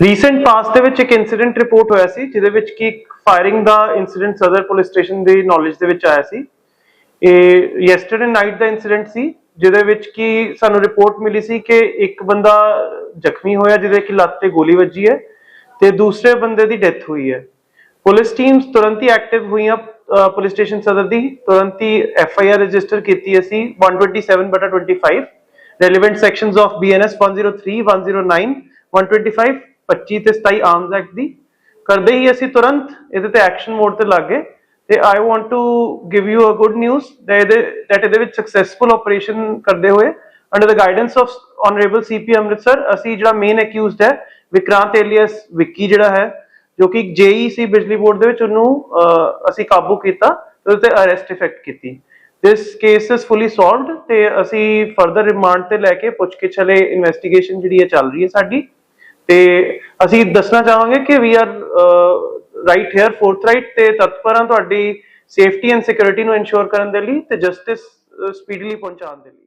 Recent past ਦੇ ਵਿੱਚ ਇੱਕ ਇਨਸੀਡੈਂਟ ਰਿਪੋਰਟ ਹੋਇਆ ਸੀ, ਜਿਹਦੇ ਵਿੱਚ ਕਿ ਫਾਇਰਿੰਗ ਦਾ ਇਨਸੀਡੈਂਟ ਸਦਰ ਪੁਲਿਸ ਸਟੇਸ਼ਨ ਦੀ ਨੌਲੇਜ ਦੇ ਵਿੱਚ ਆਇਆ ਸੀ। ਇਹ ਯੈਸਟਰਡੇ ਨਾਈਟ ਦਾ ਇਨਸੀਡੈਂਟ ਸੀ, ਜਿਹਦੇ ਵਿੱਚ ਕਿ ਸਾਨੂੰ ਰਿਪੋਰਟ ਮਿਲੀ ਸੀ ਕਿ ਇੱਕ ਬੰਦਾ ਜ਼ਖਮੀ ਹੋਇਆ, ਜਿਹਦੇ ਕਿ ਲੱਤ ਤੇ ਗੋਲੀ ਵੱਜੀ ਹੈ ਤੇ ਦੂਸਰੇ ਬੰਦੇ ਦੀ ਡੈਥ ਹੋਈ ਹੈ। ਪੁਲਿਸ ਟੀਮਸ ਤੁਰੰਤ ਹੀ ਐਕਟਿਵ ਹੋਈਆਂ ਪੁਲਿਸ ਸਟੇਸ਼ਨ ਸਦਰ ਦੀ, ਤੁਰੰਤ ਹੀ ਐਫ ਆਈ ਆਰ ਰਜਿਸਟਰ ਕੀਤੀ ਅਸੀਂ 127/25 ਰੈਲੇਵੈਂਟ ਸੈਕਸ਼ਨਸ ਆਫ ਬੀਐਨਐਸ 103 109 125 25 ਤੇ 27 ਆਰਮਸ ਐਕਟ ਦੀ। ਕਰਦੇ ਹੀ ਅਸੀਂ ਤੁਰੰਤ ਇਹਦੇ ਤੇ ਐਕਸ਼ਨ ਮੋਡ ਤੇ ਲੱਗ। ਗਏ ਤੇ I want to give you a good news that ਇਹਦੇ ਵਿੱਚ ਸਕਸੈਸਫੁਲ ਆਪਰੇਸ਼ਨ ਕਰਦੇ ਹੋਏ under the guidance of honourable CP Amritsar ਅਸੀਂ ਜਿਹੜਾ ਮੇਨ ਅਕਿਊਜ਼ਡ ਹੈ ਵਿਕਰਾਂਤ ਏਲੀਅਸ ਵਿੱਕੀ ਜਿਹੜਾ ਹੈ, ਜੋ ਕਿ ਜੇਈ ਸੀ ਬਿਜਲੀ ਬੋਰਡ ਦੇ ਵਿੱਚ ਉਹਨੂੰ ਅਸੀਂ ਕਾਬੂ ਕੀਤਾ ਤੇ ਉਹਦੇ ਤੇ ਅਰੈਸਟ ਇਫੈਕਟ ਕੀਤੀ। This case is fully solved ਤੇ ਅਸੀਂ ਫਰਦਰ ਰਿਮਾਂਡ ਤੇ ਲੈ ਕੇ ਪੁੱਛ ਕੇ ਚਲੇ ਇਨਵੈਸਟੀਗੇਸ਼ਨ ਜਿਹੜੀ ਹੈ ਚੱਲ ਰਹੀ ਹੈ ਸਾਡੀ। ਤੇ ਅਸੀਂ ਦੱਸਣਾ ਚਾਹਾਂਗੇ ਕਿ we are right here forth right ਤੇ ਤਤਪਰ ਹਾਂ ਤੁਹਾਡੀ ਸੇਫਟੀ ਐਂਡ ਸਿਕਿਉਰਿਟੀ ਨੂੰ ਇਨਸ਼ੋਰ ਕਰਨ ਦੇ ਲਈ ਤੇ ਜਸਟਿਸ ਸਪੀਡਲੀ ਪਹੁੰਚਾਉਣ ਦੇ ਲਈ।